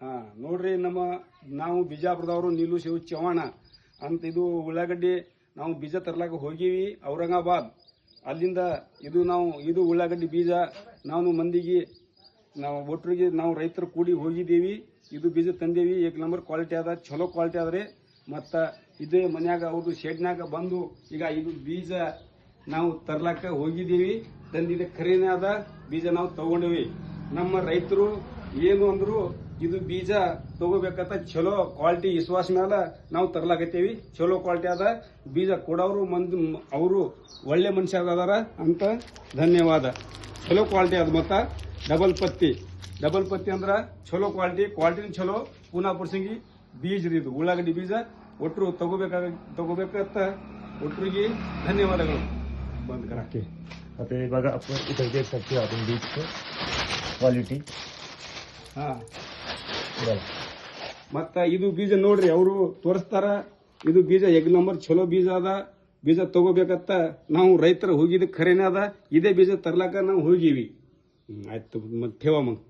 ಹಾ, ನೋಡ್ರಿ ನಮ್ಮ ನಾವು ಬಿಜಾಪುರದವರು ನೀಲು ಶಿವ ಚವಾಣ ಅಂತ ಇದು ಉಳ್ಳಾಗಡ್ಡಿ ನಾವು ಬೀಜ ತರ್ಲಾಕ ಹೋಗಿವಿ ಔರಂಗಾಬಾದ್. ಅಲ್ಲಿಂದ ಇದು ನಾವು, ಇದು ಉಳ್ಳಾಗಡ್ಡಿ ಬೀಜ ನಾವು ಮಂದಿಗೆ, ನಾವು ಒಟ್ಟರಿಗೆ ನಾವು ರೈತರು ಕೂಡಿ ಹೋಗಿದ್ದೀವಿ. ಇದು ಬೀಜ ತಂದೇವಿ, ಏಕ್ ನಂಬರ್ ಕ್ವಾಲಿಟಿ ಅದ, ಚಲೋ ಕ್ವಾಲಿಟಿ ಆದ್ರೆ ಮತ್ತು ಇದೇ ಮನ್ಯಾಗ ಅವ್ರದ್ದು ಶೆಡ್ನಾಗ ಬಂದು ಈಗ ಇದು ಬೀಜ ನಾವು ತರ್ಲಾಕ ಹೋಗಿದ್ದೀವಿ. ತಂದಿದ್ದ ಖರೀನೇ ಅದ, ಬೀಜ ನಾವು ತಗೊಂಡಿವಿ. ನಮ್ಮ ರೈತರು ಏನು ಅಂದ್ರು ಇದು ಬೀಜ ತಗೋಬೇಕಂತ ಚಲೋ ಕ್ವಾಲಿಟಿ ವಿಶ್ವಾಸ ಮೇಲೆ ನಾವು ತರ್ಲಾಕತ್ತೀವಿ ಚಲೋ ಕ್ವಾಲಿಟಿ ಅದ ಬೀಜ ಕೊಡೋರು ಮಂದಿ ಅವರು ಒಳ್ಳೆ ಮನುಷ್ಯ ಅದಾರ ಅಂತ ಧನ್ಯವಾದ ಚಲೋ ಕ್ವಾಲಿಟಿ ಅದ ಮತ್ತ ಡಬಲ್ ಪತ್ತಿ ಡಬಲ್ ಪತ್ತಿ ಅಂದ್ರ ಚಲೋ ಕ್ವಾಲಿಟಿ ಕ್ವಾಲಿಟಿ ಚಲೋ ಪೂನಾ ಪುರ್ಸಂಗಿ ಬೀಜ ರೀ ಇದು ಉಳ್ಳಾಗಡ್ಡಿ ಬೀಜ ಒಟ್ಟರು ತಗೋಬೇಕಾಗ ತಗೋಬೇಕಂತ ಒಟ್ಟರಿಗೆ ಧನ್ಯವಾದಗಳು ಬಂದ್ ಕರ ओके आता हे बघा आपण इथे देख सकते हो आपण बीजचं क्वालिटी ಹಾ बघा ಮತ್ತ ಇದು ಬೀಜ ನೋಡ್ರಿ, ಅವರು ತೋರಿಸ್ತಾರ, ಇದು ಬೀಜ ಎಗ್ ನಂಬರ್ ಚಲೋ ಬೀಜ ಅದ, ಬೀಜ ತಗೋಬೇಕತ್ತ, ನಾವು ರೈತರ ಹೋಗಿದ್ದ ಖರೇನೆ ಅದ, ಇದೇ ಬೀಜ ತರ್ಲಾಕ ನಾವು ಹೋಗಿವಿ. ಆಯ್ತು, ಮತ್ತೆ ಮಗ್